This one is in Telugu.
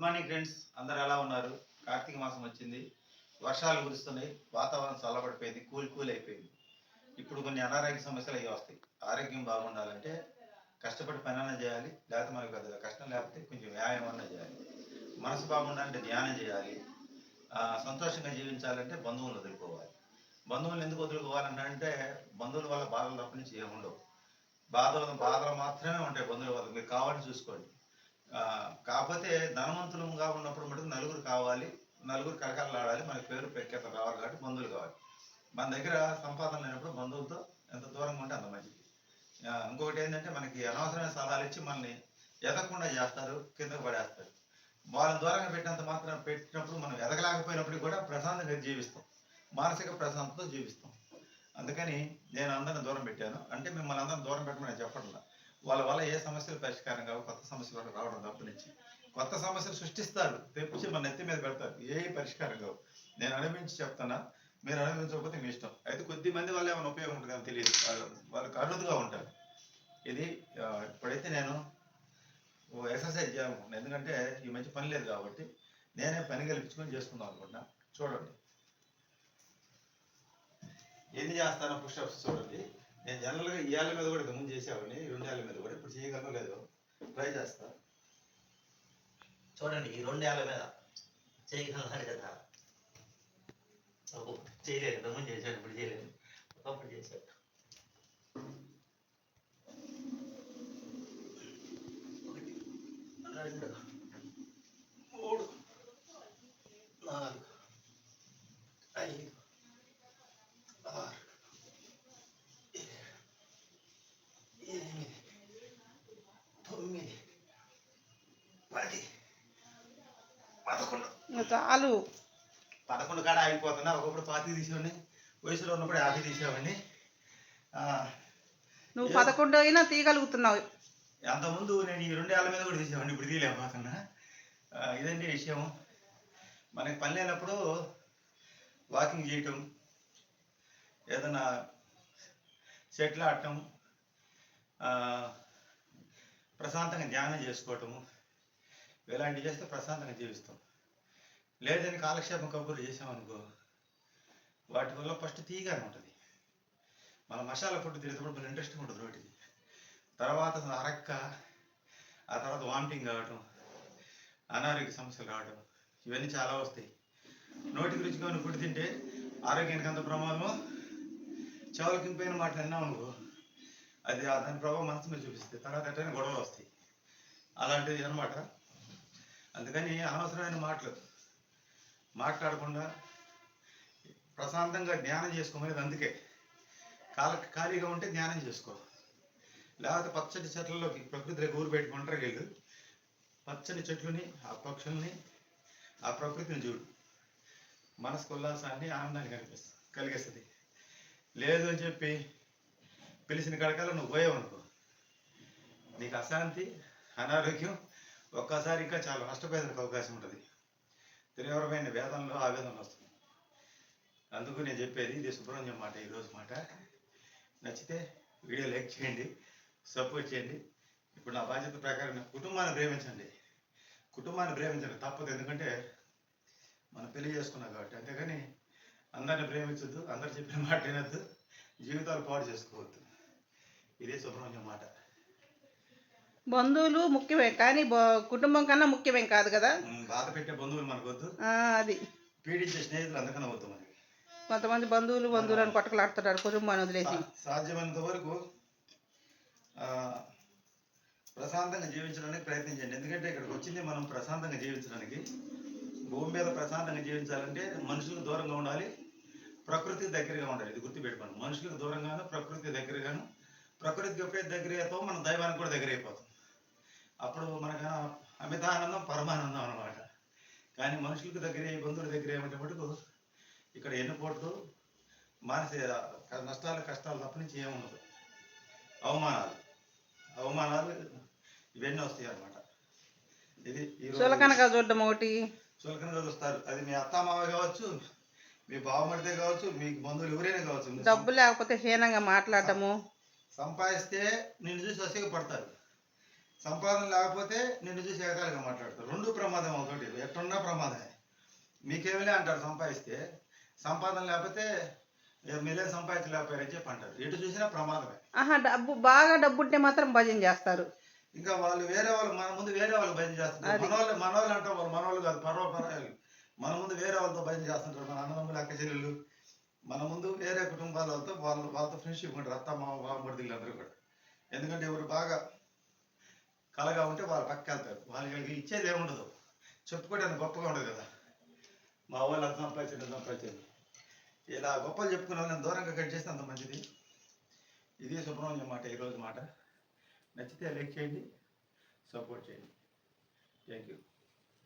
గుడ్ మార్నింగ్ ఫ్రెండ్స్ అందరు ఎలా ఉన్నారు? కార్తీక మాసం వచ్చింది. వర్షాలు కురుస్తున్నాయి. వాతావరణం చల్లబడిపోయింది. కూల్ కూల్ అయిపోయింది. ఇప్పుడు కొన్ని అనారోగ్య సమస్యలు అవి వస్తాయి. ఆరోగ్యం బాగుండాలంటే కష్టపడి పనైనా చేయాలి. లేకపోతే మనకు పెద్దగా కష్టం లేకపోతే కొంచెం వ్యాయామం అన్నా చేయాలి. మనసు బాగుండాలంటే ధ్యానం చేయాలి. సంతోషంగా జీవించాలంటే బంధువులు వదులుకోవాలి. బంధువులు ఎందుకు వదులుకోవాలంటే బంధువుల వల్ల బాధలు తప్ప నుంచి ఉండవు బాధలు బాధలు మాత్రమే ఉంటాయి బంధువుల వల్ల. మీరు కావాలని చూసుకోండి. కాకపోతే ధనవంతులుగా ఉన్నప్పుడు మటుకు నలుగురు కావాలి నలుగురు కలకలలాడాలి మన పేరు ప్రఖ్యాత రావాలి కాబట్టి బంధువులు కావాలి. మన దగ్గర సంపాదన లేనప్పుడు బంధువులతో ఎంత దూరంగా ఉంటే అంత మంచిది. ఇంకొకటి ఏంటంటే మనకి అనవసరమైన సలహాలు ఇచ్చి మనల్ని ఎదగకుండా చేస్తారు కిందకు పడేస్తారు. వాళ్ళని దూరంగా పెట్టినంత మాత్రం పెట్టినప్పుడు మనం ఎదగలేకపోయినప్పుడు కూడా ప్రశాంతంగా జీవిస్తాం. మానసిక ప్రశాంతతో జీవిస్తాం. అందుకని నేను అందరిని దూరం పెట్టాను. అంటే మిమ్మల్ని అందరం దూరం పెట్టమని చెప్పట్లా. వాళ్ళ వల్ల ఏ సమస్యలు పరిష్కారం కావు కొత్త సమస్యలు కూడా రావడం నుంచి. కొత్త సమస్యలు సృష్టిస్తారు తెప్పించి మన నెత్తి మీద పెడతారు ఏ పరిష్కారం కావు. నేను అనుభవించి చెప్తానా మీరు అనుభవించకపోతే మీ ఇష్టం. అయితే కొద్ది మంది వల్ల ఏమైనా ఉపయోగం ఉంటుందని తెలియదు. వాళ్ళు వాళ్ళకి అరుదుగా ఉంటారు. ఇది ఇప్పుడైతే నేను ఓ ఎక్సర్సైజ్ చేయాలనుకుంటున్నాను ఎందుకంటే ఈ మంచి పని లేదు కాబట్టి నేనే పని కల్పించుకొని చేసుకుందాం అనుకుంటున్నా. చూడండి. ఎన్ని చేస్తానో పుషప్స్ చూడండి. నేను జనరల్గా ఈ ఏళ్ళ మీద కూడా ముందు చేసేవాడిని ఈ రెండు ఏళ్ళ మీద కూడా. ఇప్పుడు చేయగలను లేదు. ట్రై చేస్తా. చూడండి ఈ రెండు ఏళ్ళ మీద చేయగలన్నారు కదా చేయలేదు. ఇంతకుముందు చేశాడు ఇప్పుడు చేయలేదు. ఒకప్పుడు చేశాడు ఒకటి. రెండు చాలు. పదకొండు కాడ ఆగిపోతున్నా. ఒకప్పుడు పాతి తీసేవాడిని. వయసులో ఉన్నప్పుడు యాభై తీసేవాడిని. నువ్వు పదకొండు అయినా తీయగలుగుతున్నావు. అంతకుముందు నేను ఈ రెండు ఏళ్ళ మీద కూడా తీసేవాడిని. ఇప్పుడు తీయలేకపోతున్నా. ఇదండి విషయం మనకి పని లేనప్పుడు వాకింగ్ చేయటం ఏదైనా చెట్లు ఆడటం ప్రశాంతంగా ధ్యానం చేసుకోవటము. ఇలాంటివి చేస్తే ప్రశాంతంగా జీవిస్తాం. లేదని కాలక్షేపం కబుర్లు చేసామనుకో వాటి వల్ల ఫస్ట్ తీయగానే ఉంటుంది. మన మసాలా ఫుడ్ తినేటప్పుడు మన ఇంట్రెస్టింగ్ ఉంటుంది నోటికి తర్వాత అరక్క ఆ తర్వాత వామిటింగ్ కావటం అనారోగ్య సమస్యలు రావడం ఇవన్నీ చాలా వస్తాయి. నోటికి రుచిగా ఫుడ్ తింటే ఆరోగ్యానికి అంత ప్రమాదం చెవులకి ఇంపైన మాటలు విన్నాం అనుకో అది ఆ దాని ప్రభావం మనసు మీద చూపిస్తుంది. తర్వాత ఎట్లయినా గొడవలు వస్తాయి. అలాంటిది అనమాట అందుకని అనవసరమైన మాటలు. మాట్లాడకుండా ప్రశాంతంగా ధ్యానం చేసుకోమనేది అందుకే. కాల ఖాళీగా ఉంటే ధ్యానం చేసుకో. లేకపోతే పచ్చటి చెట్లలోకి ప్రకృతిలో ఊరు పెట్టుకుంటారు వీళ్ళు. పచ్చని చెట్లని ఆ పక్షుల్ని ఆ ప్రకృతిని చూడు. మనసుకు ఉల్లాసాన్ని ఆనందాన్ని కనిపిస్తుంది కలిగిస్తుంది. లేదు అని చెప్పి పిలిచిన కడకాల నువ్వు పోయావనుకో నీకు అశాంతి అనారోగ్యం ఒక్కసారి ఇంకా చాలా. నష్టపోయేందుకు అవకాశం ఉంటుంది. తీవ్రమైన వేదనలు ఆవేదనలు వస్తుంది అందుకు నేను చెప్పేది ఇది సుబ్రహ్మణ్యం మాట ఈరోజు మాట. నచ్చితే వీడియో లైక్ చేయండి సపోర్ట్ చేయండి. ఇప్పుడు నా బాధ్యత ప్రకారం కుటుంబాన్ని ప్రేమించండి. కుటుంబాన్ని ప్రేమించండి తప్పదు ఎందుకంటే మనం పెళ్ళి చేసుకున్నాం కాబట్టి. అంతేగాని అందరిని ప్రేమించొద్దు అందరు చెప్పిన మాట వినొద్దు జీవితాలు పాడు చేసుకోవద్దు. ఇదే సుబ్రహ్మణ్యం మాట. బంధువులు ముఖ్యమే కానీ కుటుంబం కన్నా ముఖ్యమేం కాదు కదా? బాధ పెట్టే బంధువులు మనకొద్దు అది. పీడించే స్నేహితులు అందుకనే వద్దు మనకి. కొంతమంది బంధువులు బంధువులను కొట్టకలాడుతున్నారు కుటుంబాన్ని వదిలేసి. సాధ్యమైనంత వరకు ప్రశాంతంగా జీవించడానికి ప్రయత్నించండి ఎందుకంటే ఇక్కడికి వచ్చింది మనం ప్రశాంతంగా జీవించడానికి. భూమి మీద ప్రశాంతంగా జీవించాలంటే మనుషులకు దూరంగా ఉండాలి ప్రకృతికి దగ్గరగా ఉండాలి. ఇది గుర్తుపెట్టుకోండి. మనుషులకు దూరంగాను ప్రకృతి దగ్గరగాను ప్రకృతికి ఎప్పుడైతే దగ్గర అవుతామో మనం దైవానికి కూడా దగ్గర అయిపోతాం అప్పుడు మనకు అమితానందం పరమానందం అన్నమాట. కానీ మనుషులకు దగ్గర బంధువుల దగ్గర ఏమంటే మటుకు ఇక్కడ ఎన్నుపోట్లు మానసిక నష్టాలు కష్టాలు తప్ప నుంచి ఏముండదు అవమానాలు అవమానాలు ఇవన్నీ వస్తాయి అన్నమాట. ఇది చులకనగా చూడడం ఒకటి. చులకనగా చూస్తారు. అది మీ అత్తామావ కావచ్చు మీ బావమడితే కావచ్చు మీకు బంధువులు ఎవరైనా కావచ్చు. డబ్బు లేకపోతే హీనంగా మాట్లాడటము. సంపాదిస్తే నిన్ను చూసి అసహ్య పడతారు సంపాదన లేకపోతే నిన్ను చూసి ఎగతాళిగా మాట్లాడతారు. రెండు ప్రమాదం ఒకటి. ఎట్టున్నా ప్రమాదమే. మీకేమిలే అంటారు సంపాదిస్తే. సంపాదన లేకపోతే "ఏ, మీరే సంపాదించలేకపోయారని చెప్పి అంటారు. ఎటు చూసినా ప్రమాదమే. ఆహా డబ్బు బాగా డబ్బు ఉంటే మాత్రం భజన చేస్తారు. ఇంకా వాళ్ళు వేరే వాళ్ళు మన ముందు వేరే వాళ్ళు భజన అది. మనవాళ్ళు మనవాళ్ళు అంటాం వాళ్ళు. మనవాళ్ళు కాదు పర్వ పర్వాలు మన ముందు వేరే వాళ్ళతో భజన చేస్తుంటారు. మన అన్నదమ్ములు అక్క చెల్లెళ్ళు. మన ముందు వేరే కుటుంబాల వాళ్ళతో వాళ్ళు వాళ్ళతో ఫ్రెండ్షిప్ ఉంటారు అత్త మామ బాబుడిలు అందరూ కూడా. ఎందుకంటే ఎవరు బాగా కలగా ఉంటే వాళ్ళ పక్క వెళ్తారు వాళ్ళకి ఇచ్చేది ఏముండదు చెప్పుకోవడానికి గొప్పగా ఉండదు కదా. మా వాళ్ళు అంత సంపాదించండి సంపాదించండి ఇలా గొప్పలు చెప్పుకున్న నేను దూరంగా కట్ చేస్తే అంత మంచిది. ఇది సుబ్రహ్మణ్యం మాట ఈరోజు మాట. నచ్చితే లైక్ చేయండి సపోర్ట్ చేయండి. Thank you.